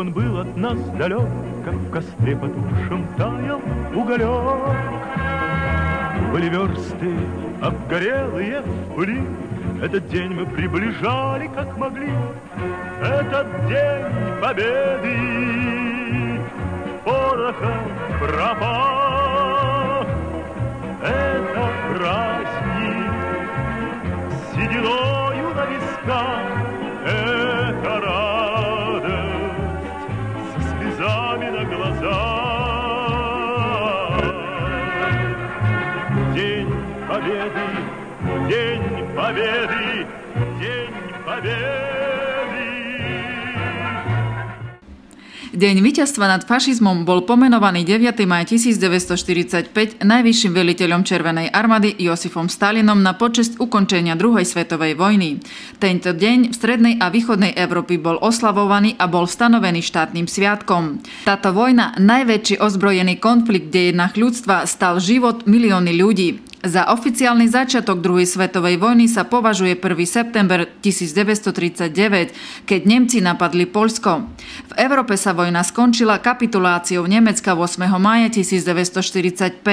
он был от нас далек, как в костре потухшем таял уголек. Были версты обгорелые в этот день мы приближали, как могли. Этот день победы пороха пропах. Это праздник с победы, день победы. Deň víťazstva nad fašizmom bol pomenovaný 9. maj 1945 najvyšším veliteľom Červenej armády Josifom Stalinom na počest ukončenia druhej svetovej vojny. Tento deň v strednej a východnej Európy bol oslavovaný a bol stanovený štátnym sviatkom. Táto vojna, najväčší ozbrojený konflikt v dejinách ľudstva, stal život milióny ľudí. Za oficiálny začiatok druhej svetovej vojny sa považuje 1. september 1939, keď Nemci napadli Polsko. V Európe sa vojna skončila kapituláciou Nemecka 8. maja 1945.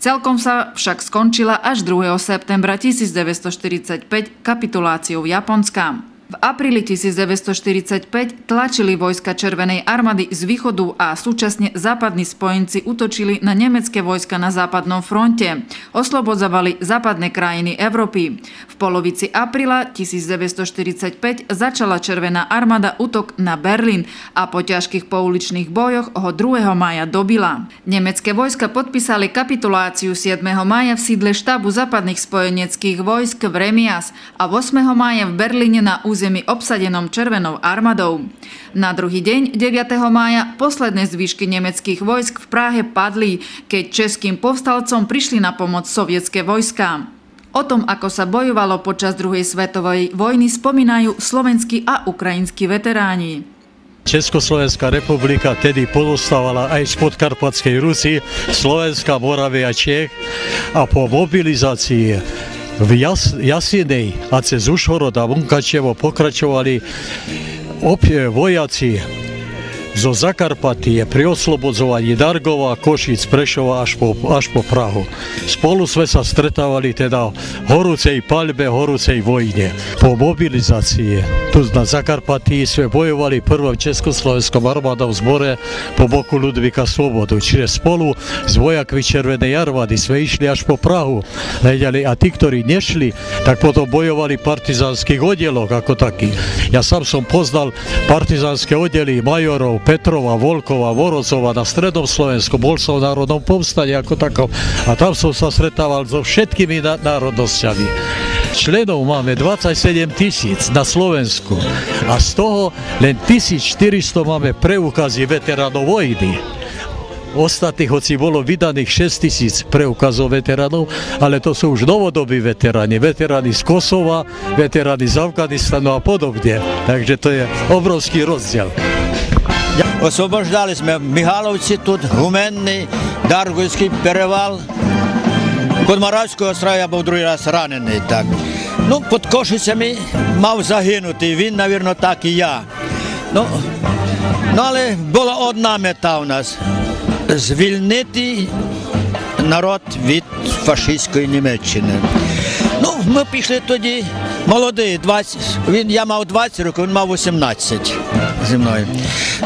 Celkom sa však skončila až 2. septembra 1945 kapituláciou Japonska. V apríli 1945 tlačili vojska Červenej armády z východu a súčasne západní spojenci utočili na nemecké vojska na západnom fronte. Oslobodzovali západné krajiny Európy. V polovici apríla 1945 začala Červená armáda útok na Berlín a po ťažkých pouličných bojoch ho 2. maja dobila. Nemecké vojska podpísali kapituláciu 7. maja v sídle štábu západných spojeneckých vojsk v Remias a 8. maja v Berlíne na území území obsadenom Červenou armádou. Na druhý deň, 9. mája, posledné zvyšky nemeckých vojsk v Prahe padli, keď českým povstalcom prišli na pomoc sovietské vojska. O tom, ako sa bojovalo počas druhej svetovej vojny, spomínajú slovenskí a ukrajinskí veteráni. Československá republika tedy pozostávala aj z podkarpatskej Rusy, Slovenska, Moravy a Čech a po mobilizácii jas, Jasini, a se zušoro da bunkaćevo pokračovali opje vojaci zo Zakarpatie pri oslobodzovaní Dargova, Košic, Prešova až po, až po Prahu. Spolu sme sa stretávali teda v horúcej paľbe, horúcej vojne. Po mobilizácii tu na Zakarpatii sme bojovali prvom Československom armádom zbore po boku Ludvika Svobodu. Čiže spolu s vojakmi Červenej armády sme išli až po Prahu. A tí, ktorí nešli, tak potom bojovali v partizánskych ako taký. Ja sám som poznal partizánske oddely majorov, Petrova, Volkova, Vorocova na strednom Slovensku, bol som v národnom povstane ako takom a tam som sa stretával so všetkými národnosťami. Členov máme 27 tisíc na Slovensku a z toho len 1400 máme preukazy veteránov vojny. Ostatných, hoci bolo vydaných 6 tisíc preukazov veteránov, ale to sú už novodobí veteráni, veteráni z Kosova, veteráni z Afganistanu a podobne. Takže to je obrovský rozdiel. Освобождали ми Михайловці тут, Гуменний, Даргойський перевал. Конмаравського острова я був другий раз ранений. так. Ну, Під Кошицями мав загинути, він, мабуть, так і я. Ну, ну, Але була одна мета у нас звільнити народ від фашистської Німеччини. Ми пішли тоді молодий, 20, він, я мав 20 років, він мав 18 зі мною.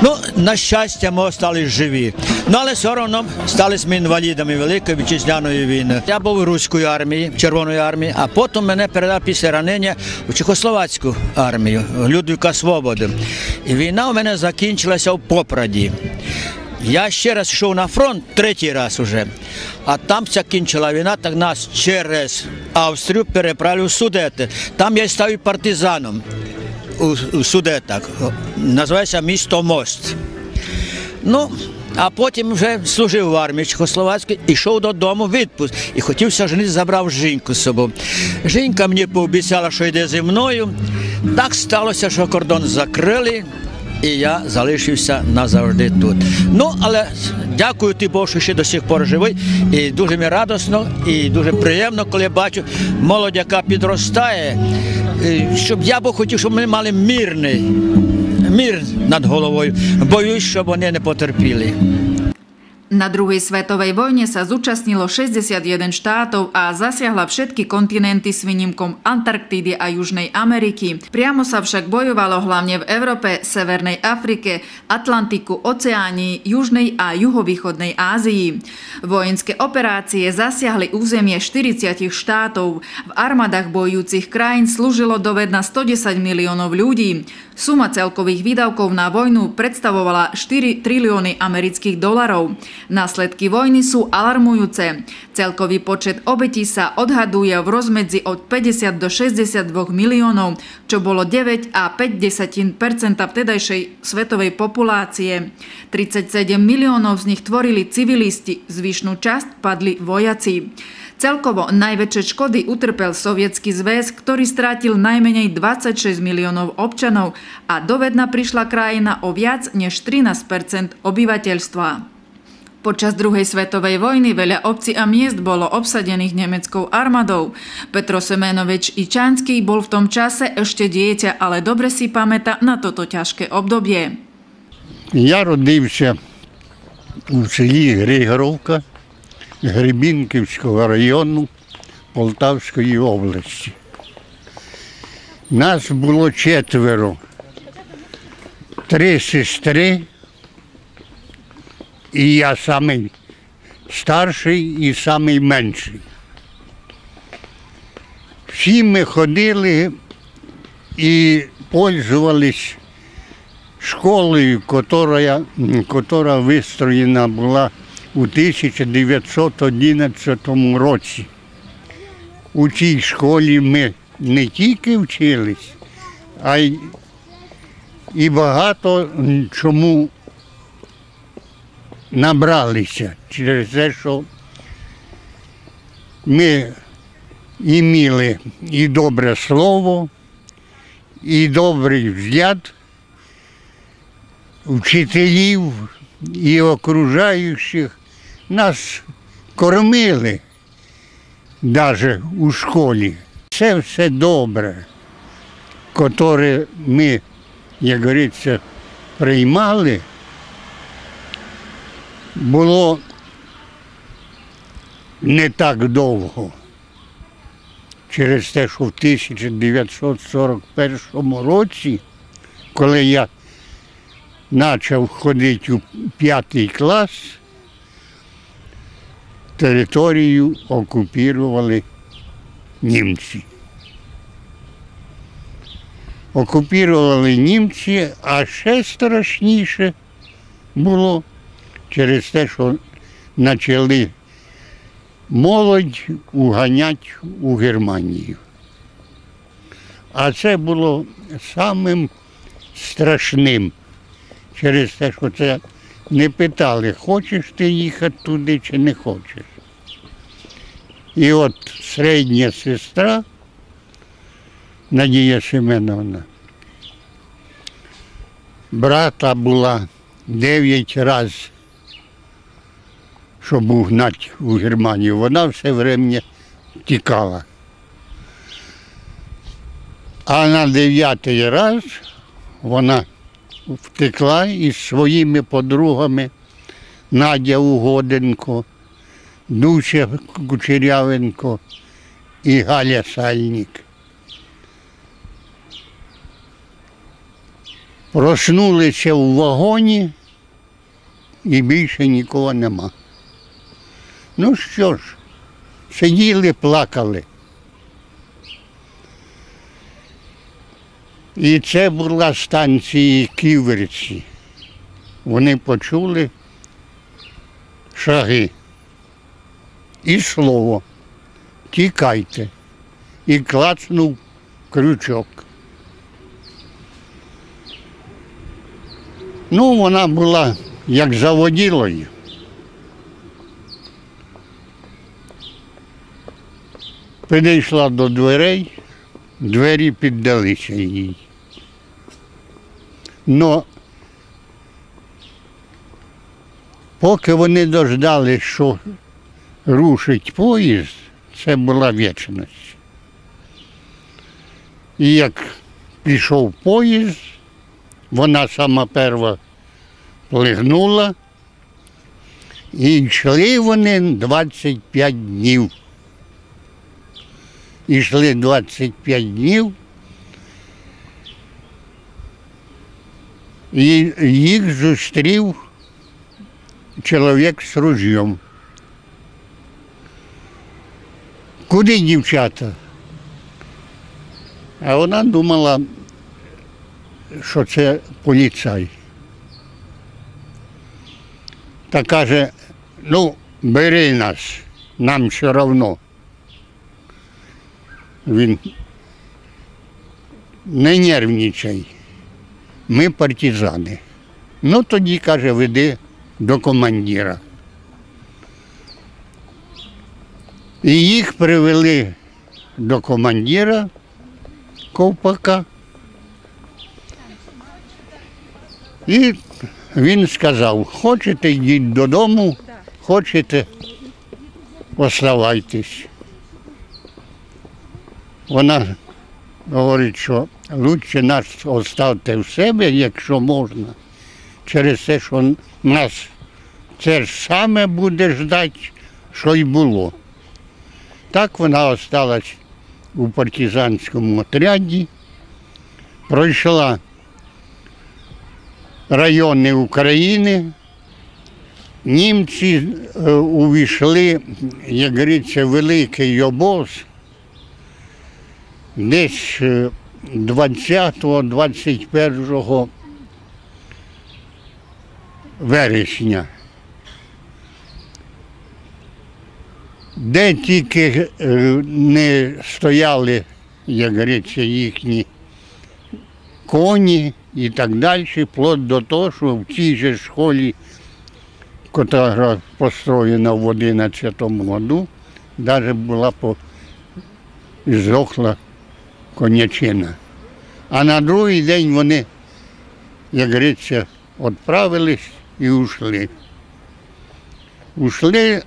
Ну, на щастя, ми залишилися живі. Ну, але все одно стали ми інвалідами Великої вітчизняної війни. Я був у Руської армії, Червоної армії, а потім мене передав після ранення в Чехословацьку армію, Людвіка Свободи. І війна у мене закінчилася в Попраді. Я ще раз йшов на фронт, третій раз уже, а там закінчила війна, так нас через Австрію переправили в Судети. Там я став партизаном у, Судетах. Називається місто Мост. Ну, а потім вже служив в армії Чехословацькій, йшов додому в відпуск і хотівся женити, забрав жінку з собою. Жінка мені пообіцяла, що йде зі мною. Так сталося, що кордон закрили і я залишився назавжди тут. Ну, але дякую ти Богу, що ще до сих пор живий. І дуже мені радосно, і дуже приємно, коли бачу молодь, яка підростає. Щоб я би хотів, щоб ми мали мирний. мир над головою. Боюсь, щоб вони не потерпіли. Na druhej svetovej vojne sa zúčastnilo 61 štátov a zasiahla všetky kontinenty s výnimkom Antarktídy a Južnej Ameriky. Priamo sa však bojovalo hlavne v Európe, Severnej Afrike, Atlantiku, Oceánii, Južnej a Juhovýchodnej Ázii. Vojenské operácie zasiahli územie 40 štátov. V armádach bojujúcich krajín slúžilo dovedna 110 miliónov ľudí. Suma celkových výdavkov na vojnu predstavovala 4 trilióny amerických dolarov. Následky vojny sú alarmujúce. Celkový počet obetí sa odhaduje v rozmedzi od 50 do 62 miliónov, čo bolo 9 a 5 desatín percenta vtedajšej svetovej populácie. 37 miliónov z nich tvorili civilisti, zvyšnú časť padli vojaci. Celkovo najväčšie škody utrpel Sovietský zväz, ktorý strátil najmenej 26 miliónov občanov a dovedna prišla krajina o viac než 13% obyvateľstva. Počas druhej svetovej vojny veľa obcí a miest bolo obsadených nemeckou armádou. Petro Semenovič Ičanský bol v tom čase ešte dieťa, ale dobre si pamätá na toto ťažké obdobie. Я родився у селі Григоровка Гребінківського району Полтавської області. Нас було четверо. Три сестри, і я самий старший і самий менший. Всі ми ходили і пользувались школою, котра вистроєна була у 1911 році. У цій школі ми не тільки вчились, а й і багато чому набралися. Через те, що ми іміли і добре слово, і добрий взгляд вчителів і окружаючих. Нас кормили навіть у школі. Це все добре, котре ми, як говориться, приймали, було не так довго. Через те, що в 1941 році, коли я почав ходити у п'ятий клас, територію окупували німці. Окупували німці, а ще страшніше було через те, що почали молодь уганяти у Германію. А це було самим страшним через те, що це не питали, хочеш ти їхати туди чи не хочеш. І от середня сестра Надія Семеновна, брата була дев'ять разів, щоб угнати у Германію. Вона все время тікала. А на дев'ятий раз вона втекла із своїми подругами Надя Угоденко, Дуся Кучерявенко і Галя Сальник. Проснулися в вагоні і більше нікого нема. Ну що ж, сиділи, плакали. І це була станція Ківерці. Вони почули шаги. І слово. Тікайте. І клацнув крючок. Ну, вона була як заводілою. Підійшла до дверей, двері піддалися їй. Но поки вони дождали, що рушить поїзд, це була вічність. І як пішов поїзд, вона сама перша плигнула. І йшли вони 25 днів. Ішли 25 днів. І їх зустрів чоловік з ружьом. Куди дівчата? А вона думала, що це поліцай. Та каже, ну, бери нас, нам все одно. Він не нервничай. Ми партизани. Ну тоді, каже, веди до командира. І їх привели до командира ковпака. І він сказав, хочете йдіть додому, хочете, оставайтесь. Вона говорить, що краще нас оставте в себе, якщо можна, через те, що нас це саме буде ждати, що й було. Так вона осталась у партизанському отряді, пройшла райони України. Німці е, увійшли, як говориться, великий обоз десь е, 20-21 вересня. Де тільки е, не стояли, як говориться, їхні коні і так далі, вплоть до того, що в тій же школі, яка построєна в 11 году, навіть була по конячина. А на другий день вони, як говориться, відправились і ушли. Ушли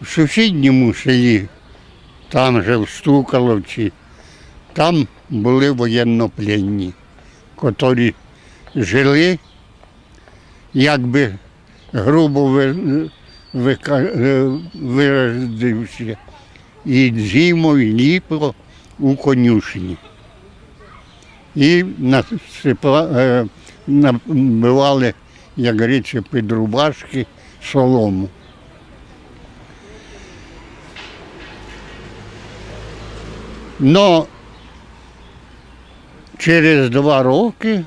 в сусідньому селі, там же в Стукаловці, там були воєннопленні, які жили, якби грубо е, виразився, і зимою, і літо у конюшні. І насипа, е, набивали, як говориться, під рубашки солому. Но через два роки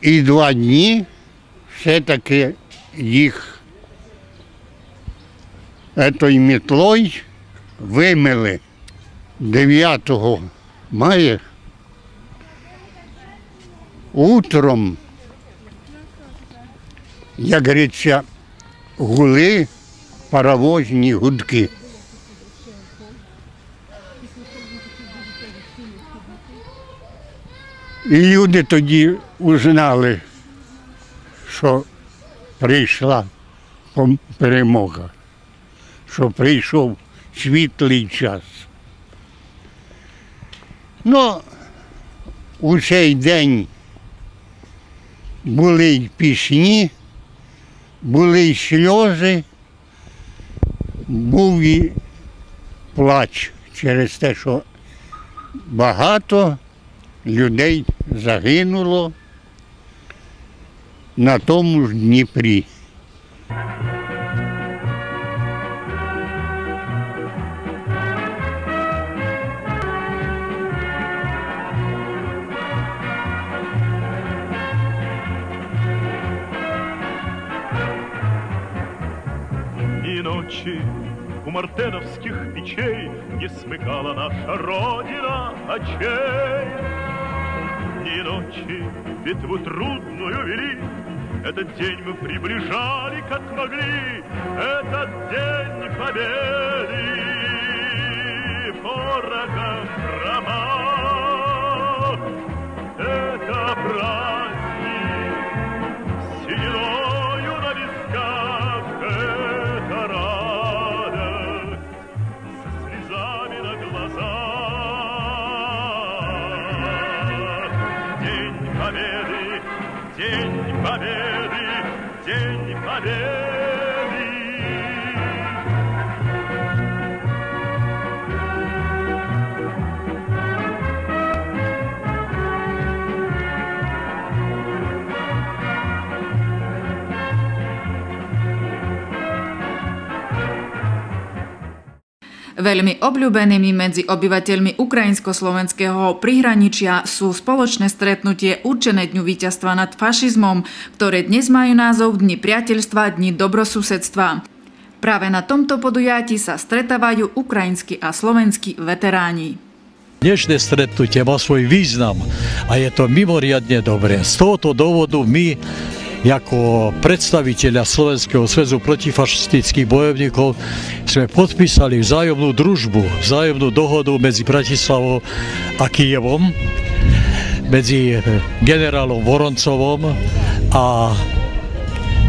і два дні все-таки їх етою мітлою вимили 9 мая утром, як говориться, гули паровозні гудки. І люди тоді узнали, що прийшла перемога, що прийшов світлий час. Ну, у цей день були й пісні, були й сльози, був і плач через те, що багато людей загинуло на тому ж Дніпрі. Ночи у мартеновских печей Не смыкала наша Родина очей. Дни и ночи битву трудную вели, Этот день мы приближали, как могли, Этот день победы ворогам промах. Это праздник Победы, День Победы. Veľmi obľúbenými medzi obyvateľmi ukrajinsko-slovenského prihraničia sú spoločné stretnutie určené Dňu víťazstva nad fašizmom, ktoré dnes majú názov Dni priateľstva, Dni dobrosusedstva. Práve na tomto podujatí sa stretávajú ukrajinskí a slovenskí veteráni. Dnešné stretnutie má svoj význam a je to mimoriadne dobré. Z tohoto dôvodu my ako predstaviteľa Slovenského svezu protifašistických bojovníkov sme podpísali vzájomnú družbu, vzájomnú dohodu medzi Bratislavou a Kijevom, medzi generálom Voroncovom a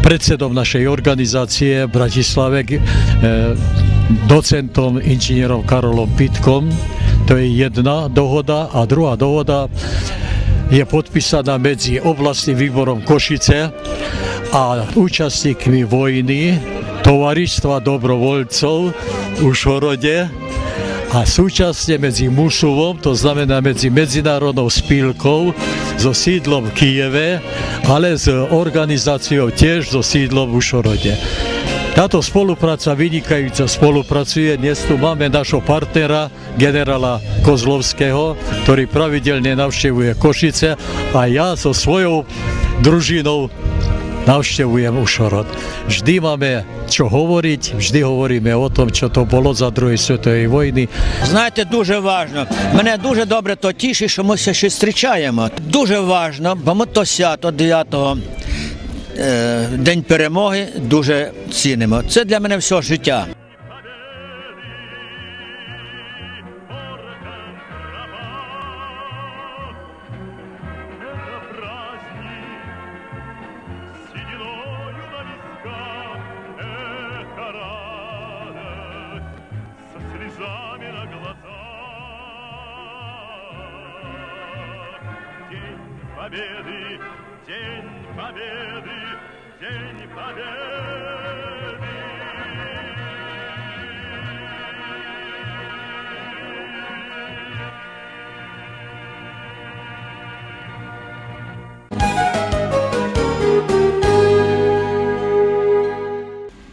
predsedom našej organizácie v Bratislave, eh, docentom, inžinierom Karolom Pitkom. To je jedna dohoda a druhá dohoda je podpísaná medzi oblastným výborom Košice a účastníkmi vojny Tovaristva dobrovoľcov v Ušhorode a súčasne medzi Mušovom, to znamená medzi medzinárodnou spílkou so sídlom v Kieve, ale s organizáciou tiež so sídlom v Ušhorode. Táto spolupráca vynikajúca spolupracuje. Dnes tu máme našho partnera, generála Kozlovského, ktorý pravidelne navštevuje Košice a ja so svojou družinou navštevujem Ušorod. Vždy máme čo hovoriť, vždy hovoríme o tom, čo to bolo za druhej svetovej vojny. Знаєте, дуже важно. Мене дуже добре то тішить, що ми ще ще зустрічаємо. Дуже важно, бо ми то свято 9 е, День перемоги дуже цінимо. Це для мене все життя. Это праздник сединою на висках, это радость со слезами на глазах. День Победы, День Победы, День Победы.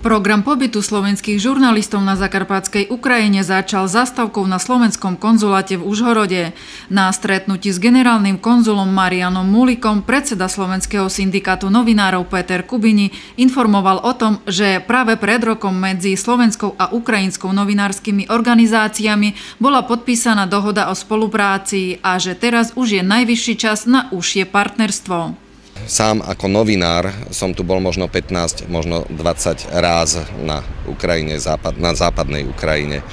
Program pobytu slovenských žurnalistov na Zakarpatskej Ukrajine začal zastavkou na slovenskom konzuláte v Užhorode. Na stretnutí s generálnym konzulom Marianom Mulikom predseda Slovenského syndikátu novinárov Peter Kubini informoval o tom, že práve pred rokom medzi slovenskou a ukrajinskou novinárskymi organizáciami bola podpísaná dohoda o spolupráci a že teraz už je najvyšší čas na užšie partnerstvo. Sám ako novinár som tu bol možno 15, možno 20 ráz na Ukrajine, západ, na západnej Ukrajine. E,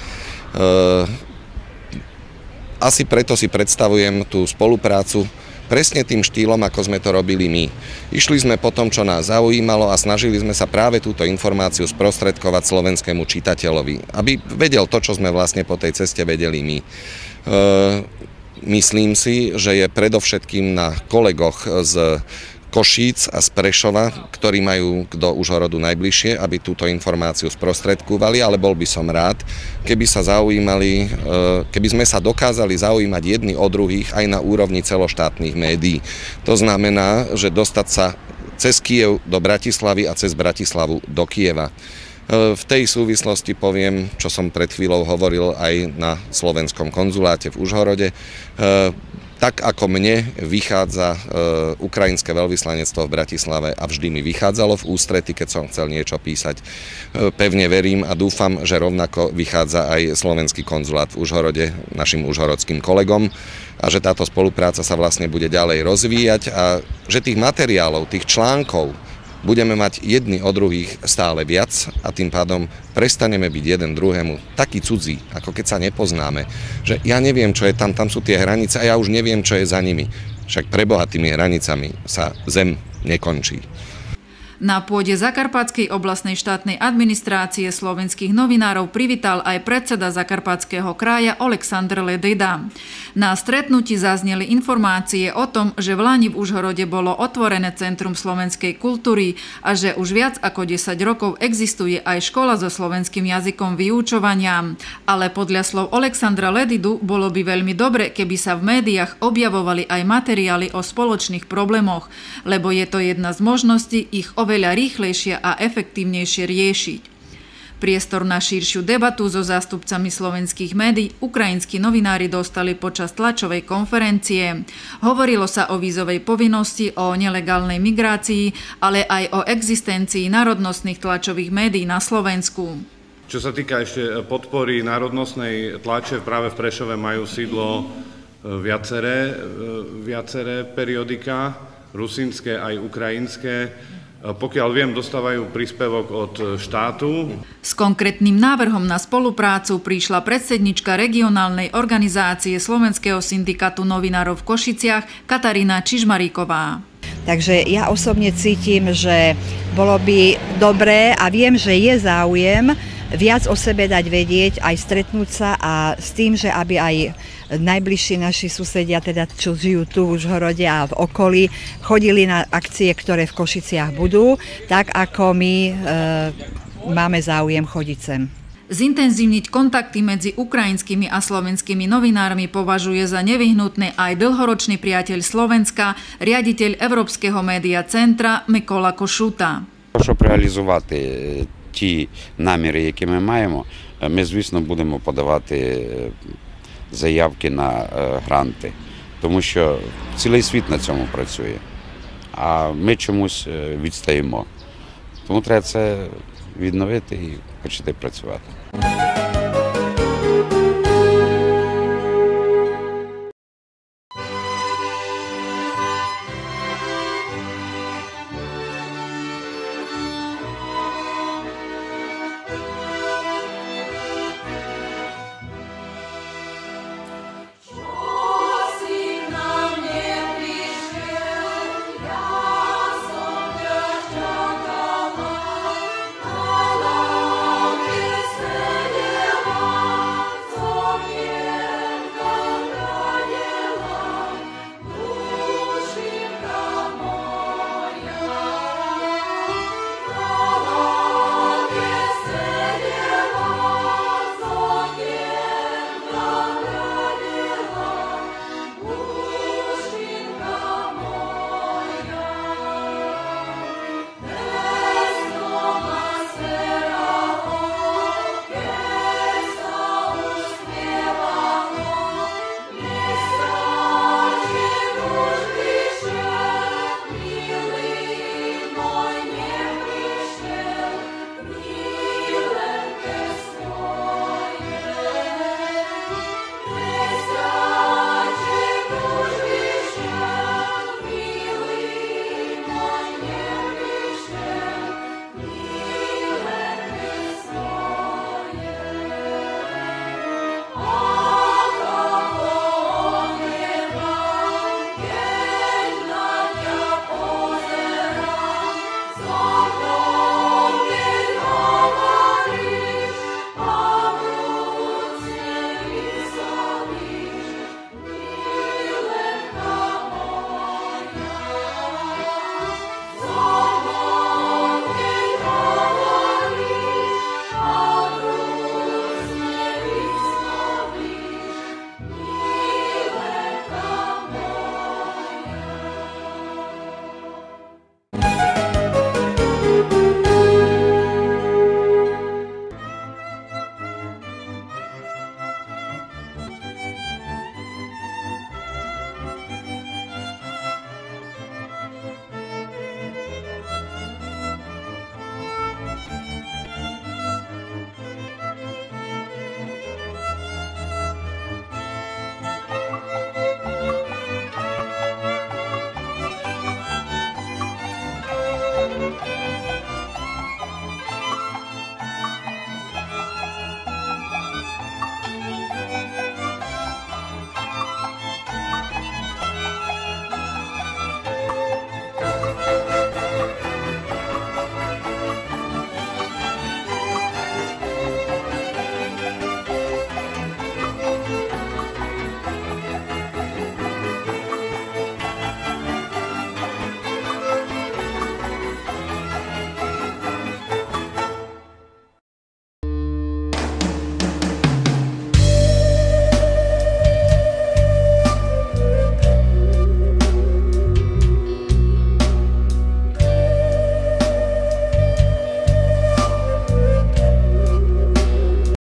asi preto si predstavujem tú spoluprácu presne tým štýlom, ako sme to robili my. Išli sme po tom, čo nás zaujímalo a snažili sme sa práve túto informáciu sprostredkovať slovenskému čitateľovi, aby vedel to, čo sme vlastne po tej ceste vedeli my. E, myslím si, že je predovšetkým na kolegoch z Košíc a z Prešova, ktorí majú do Užhorodu najbližšie, aby túto informáciu sprostredkovali, ale bol by som rád, keby sa zaujímali, keby sme sa dokázali zaujímať jedni o druhých aj na úrovni celoštátnych médií. To znamená, že dostať sa cez Kiev do Bratislavy a cez Bratislavu do Kieva. V tej súvislosti poviem, čo som pred chvíľou hovoril aj na slovenskom konzuláte v Užhorode tak ako mne vychádza e, ukrajinské veľvyslanectvo v Bratislave a vždy mi vychádzalo v ústrety, keď som chcel niečo písať. E, pevne verím a dúfam, že rovnako vychádza aj slovenský konzulát v Užhorode našim užhorodským kolegom a že táto spolupráca sa vlastne bude ďalej rozvíjať a že tých materiálov, tých článkov, budeme mať jedni o druhých stále viac a tým pádom prestaneme byť jeden druhému taký cudzí, ako keď sa nepoznáme, že ja neviem, čo je tam, tam sú tie hranice a ja už neviem, čo je za nimi. Však pre Boha hranicami sa zem nekončí. Na pôde Zakarpatskej oblastnej štátnej administrácie slovenských novinárov privítal aj predseda Zakarpatského kraja Oleksandr Lededa. Na stretnutí zazneli informácie o tom, že v Lani v Užhorode bolo otvorené Centrum slovenskej kultúry a že už viac ako 10 rokov existuje aj škola so slovenským jazykom vyučovania. Ale podľa slov Oleksandra Ledidu bolo by veľmi dobre, keby sa v médiách objavovali aj materiály o spoločných problémoch, lebo je to jedna z možností ich oveľa rýchlejšie a efektívnejšie riešiť. Priestor na širšiu debatu so zástupcami slovenských médií ukrajinskí novinári dostali počas tlačovej konferencie. Hovorilo sa o vízovej povinnosti, o nelegálnej migrácii, ale aj o existencii národnostných tlačových médií na Slovensku. Čo sa týka ešte podpory národnostnej tlače, práve v Prešove majú sídlo viaceré, viaceré periodika, rusínske aj ukrajinské. Pokiaľ viem, dostávajú príspevok od štátu. S konkrétnym návrhom na spoluprácu prišla predsednička regionálnej organizácie Slovenského syndikátu novinárov v Košiciach Katarína Čižmaríková. Takže ja osobne cítim, že bolo by dobré a viem, že je záujem viac o sebe dať vedieť, aj stretnúť sa a s tým, že aby aj najbližší naši susedia, teda čo žijú tu v Užhorode a v okolí, chodili na akcie, ktoré v Košiciach budú, tak ako my e, máme záujem chodiť sem. Zintenzívniť kontakty medzi ukrajinskými a slovenskými novinármi považuje za nevyhnutné aj dlhoročný priateľ Slovenska, riaditeľ Európskeho média centra Mikola Košuta. Щоб реалізувати е, ті наміри, які ми маємо, е, ми, звісно, будемо подавати е, заявки на е, гранти, тому що цілий світ на цьому працює, а ми чомусь е, відстаємо. Тому треба це відновити і почати працювати.